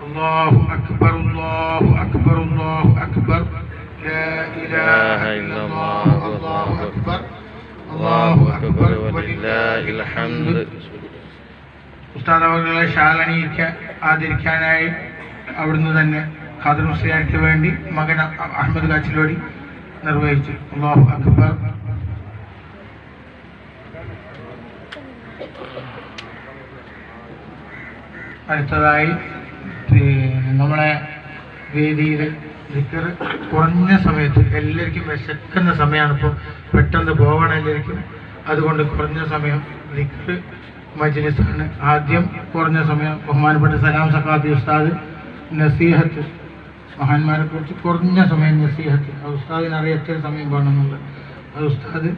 الله أكبر الله أكبر الله أكبر لا إله إلا الله الله أكبر الله أكبر ولله الحمد ഉസ്താദ് അവരുടെ ശാലണിയിക്കാൻ ആദരിക്കാനായി അവിടുന്ന് തന്നെ ഖാദർ മുസ്ലിയാർക്ക് വേണ്ടി മകൻ അ- അഹമ്മദ് കാച്ചിലോടി നിർവഹിച്ചു അള്ളാഹു അക്ബർ അടുത്തതായി പിന്നെ നമ്മളെ വേദിയിൽ ദിക്കർ കുറഞ്ഞ സമയത്ത് എല്ലാവർക്കും വിശക്കുന്ന സമയമാണ് ഇപ്പോൾ പെട്ടെന്ന് പോകണം എല്ലാവർക്കും അതുകൊണ്ട് കുറഞ്ഞ സമയം ദിക്കർ മജ്ലിസാണ്. ആദ്യം കുറഞ്ഞ സമയം ബഹുമാനപ്പെട്ട സലാം സഖാബി ഉസ്താദ് നസീഹത്ത്. മഹാന്മാരെ കുറിച്ച് കുറഞ്ഞ സമയം നസീഹത്ത്. ആ ഉസ്താദിന് അറിയാം എത്ര സമയം വേണമെന്നുള്ളത് ആ ഉസ്താദ്